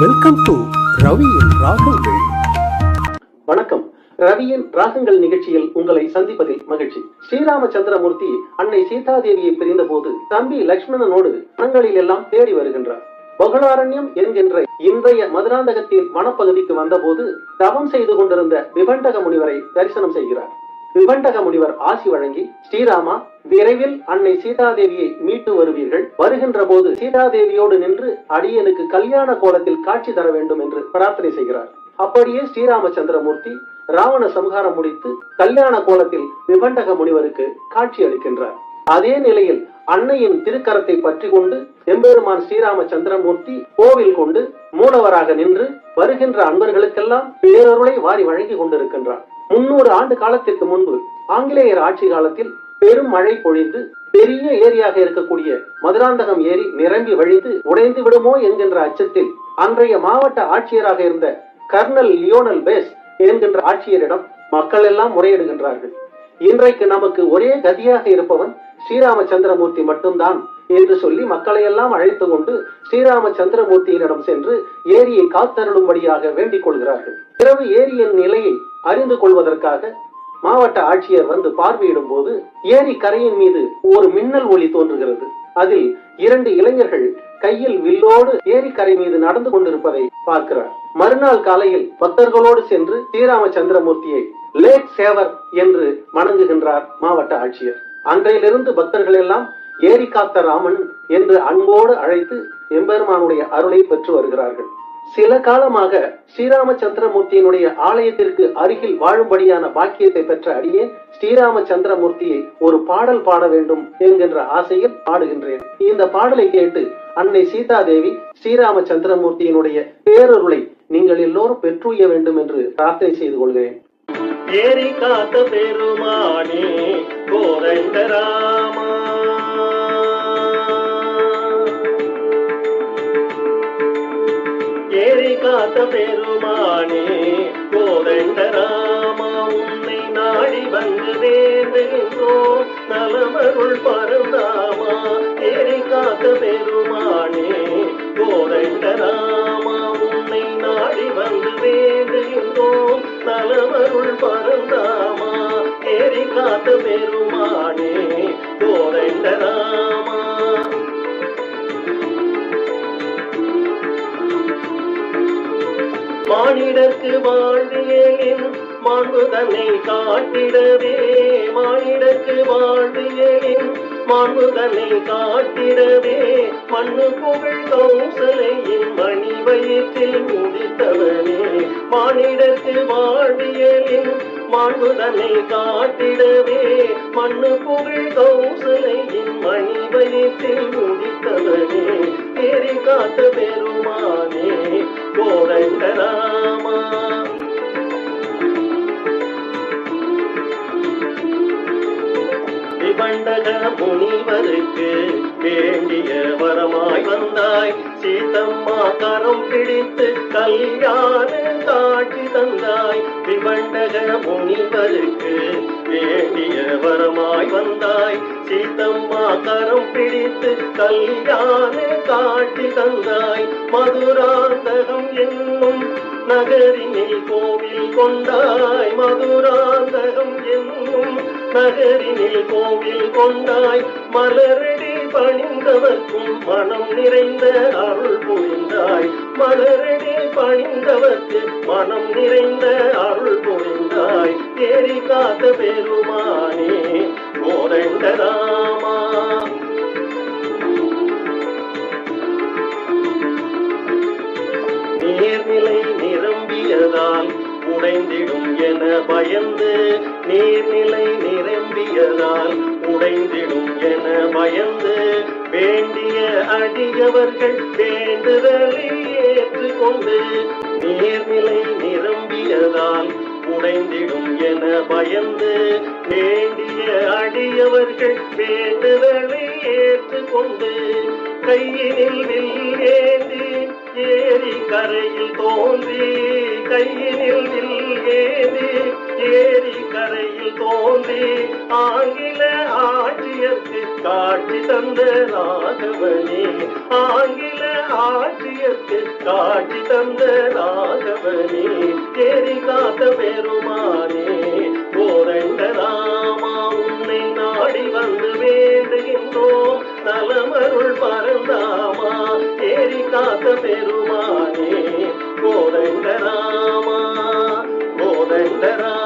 Welcome to ரவியின் ராகங்கள் வணக்கம். ரவியின் ராகங்கள் நிகழ்ச்சியில் உங்களை சந்திப்பதில் மகிழ்ச்சி. ஸ்ரீராமச்சந்திரமூர்த்தி அன்னை சீதாதேவியை பிரிந்த போது தம்பி லக்ஷ்மணனோடு மனங்களில் எல்லாம் தேடி வருகின்றார். பகுலாரண்யம் என்கின்ற இன்றைய மதுராந்தகத்தின் வனப்பகுதிக்கு வந்தபோது தவம் செய்து கொண்டிருந்த விபண்டக முனிவரை தரிசனம் செய்கிறார். விபண்டக முனிவர் ஆசி வழங்கி ஸ்ரீராமா விரைவில் அன்னை சீதாதேவியை மீட்டு வருவீர்கள். வருகின்ற போது சீதாதேவியோடு நின்று அடியனுக்கு கல்யாண கோலத்தில் காட்சி தர வேண்டும் என்று பிரார்த்தனை செய்கிறார். அப்படியே ஸ்ரீராமச்சந்திரமூர்த்தி ராவண சம்ஹாரம் முடித்து கல்யாண கோலத்தில் விபண்டக முனிவருக்கு காட்சி அளிக்கின்றார். அதே நிலையில் அன்னையின் திருக்கரத்தை பற்றி கொண்டு எம்பெருமான் ஸ்ரீராமச்சந்திரமூர்த்தி கோவில் கொண்டு மூலவராக நின்று வருகின்ற அன்பர்களுக்கெல்லாம் பேரருளை வாரி வழங்கி கொண்டிருக்கின்றார். முன்னூறு ஆண்டு காலத்திற்கு முன்பு ஆங்கிலேயர் ஆட்சி காலத்தில் பெரும் மழை பொழிந்து பெரிய ஏரியாக இருக்கக்கூடிய மதுராந்தகம் ஏரி நிரம்பி வழிந்து உடைந்து விடுமோ என்கின்ற அச்சத்தில் அன்றைய மாவட்ட ஆட்சியராக இருந்த கர்னல் லியோனல் பேஸ் என்கின்ற ஆட்சியரிடம் மக்கள் எல்லாம் முறையிடுகின்றார்கள். இன்றைக்கு நமக்கு ஒரே கதியாக இருப்பவன் ஸ்ரீராமச்சந்திரமூர்த்தி மட்டும்தான் என்று சொல்லி மக்களை எல்லாம் அழைத்து கொண்டு ஸ்ரீராமச்சந்திரமூர்த்தியினிடம் சென்று ஏரியை காத்தருளும்படியாக வேண்டிக் கொள்கிறார்கள். இரவு ஏரியின் நிலையை அறிந்து கொள்வதற்காக மாவட்ட ஆட்சியர் வந்து பார்வையிடும் போது ஏரி கரையின் மீது ஒரு மின்னல் ஒளி தோன்றுகிறது. அதில் இரண்டு இளைஞர்கள் கையில் வில்லோடு ஏரி கரை மீது நடந்து கொண்டிருப்பதை பார்க்கிறார். மறுநாள் காலையில் பக்தர்களோடு சென்று ஸ்ரீராமச்சந்திரமூர்த்தியை லேக் சேவர் என்று வணங்குகின்றார் மாவட்ட ஆட்சியர். அன்றையிலிருந்து பக்தர்கள் எல்லாம் ஏரி காத்த ராமன் என்று அன்போடு அழைத்து எம்பெருமானுடைய அருளை பெற்று வருகிறார்கள். சில காலமாக ஸ்ரீராமச்சந்திரமூர்த்தியினுடைய ஆலயத்திற்கு அருகில் வாழும்படியான பாக்கியத்தை பெற்ற அடியே ஸ்ரீராமச்சந்திரமூர்த்தியை ஒரு பாடல் பாட வேண்டும் என்கின்ற ஆசையில் பாடுகின்றேன். இந்த பாடலை கேட்டு அன்னை சீதாதேவி ஸ்ரீராமச்சந்திரமூர்த்தியினுடைய பேரருளை நீங்கள் எல்லோரும் பெற்றுய வேண்டும் என்று பிரார்த்தனை செய்து கொள்கிறேன். ஏரி காத்த பெருமானே கோரண்ட ராமா. காத்த பெருமானே கோதண்ட ராமா உன்னை நாடி வந்து வேண்டுகின்றோம் நலமருள் பரந்தாமா ஏரி காத்த பெருமானே கோதண்ட ராமா உன்னை நாடி வந்து வேண்டுகின்றோம் நலமருள் பரந்தாமா ஏரி காத்த பெருமானே. மானிடர்க்கு வாழ்வியலின் மாண்பு தன்னை காட்டிடவே. மானிடர்க்கு வாழ்வியலின் மாண்பு தன்னை காட்டிடவே. மண்ணு புகழ் கௌசலையின் மணி வயிற்றில் முடித்தவனே. மானிடர்க்கு வாழ்வியலின் மாண்பு தன்னை காட்டிடவே. மண்ணு புகழ் கௌசலையின் மணி வயிற்றில் முடித்தவனே. தேரி காத்த பெருமானே. விபண்டக வேண்டிய வரமாய் வந்தாய். சீதம்மா கரம் பிடித்து கல்யாண காட்டி தந்தாய். விபண்டக முனிவருக்கு வேண்டிய வரமாய் வந்தாய். சீதம்மா கரம் பிடித்து கல்யாண காட்டி தந்தாய். மதுராந்தகம் என்னும் நகரினில் கோவில் கொண்டாய். மதுராந்தகம் என்னும் நகரினில் கோவில் கொண்டாய் மலரடி பணிந்தவர்க்கும் மனம் நிறைந்த அருள் புரிந்தாய். மலரடி பணிந்தவர்க்கு மனம் நிறைந்த அருள் புரிந்தாய். தேரி காத்த பெருமானே கோரண்டராமா நீர்நிலை நிரம்பியதால் உடைந்திடும் என பயந்து நீர்நிலை நிரம்பியதால் உடைந்திடும் என பயந்து வேண்டிய அடியவர்கள் வேண்டுதலை ஏற்றுக்கொண்டு நீர்நிலை நிரம்பியதால் உடைந்திடும் என பயந்து வேண்டிய அடியவர்கள் வேண்டுதலை ஏற்றுக்கொண்டு கையினில் வில் ஏந்தி ஏரி கரையில் தோன்றி கையினில் வில் ஏந்தி ஏரி கரையில் தோன்றி ஆங்கில ஆட்சியர்க்கு காட்சி தந்த ராகவனே. ஆங்கில ஆட்சியர்க்கு காட்சி தந்த ராகவனே. ஏரி காத்த பெருமானே கோரண்ட ராமா உன்னை நாடி வந்து வேண்டுகின்றோம். நலமருள் பரந்தாமா தேரி காத்த பெருமானே கோரண்ட ராமா கோரண்ட ராமா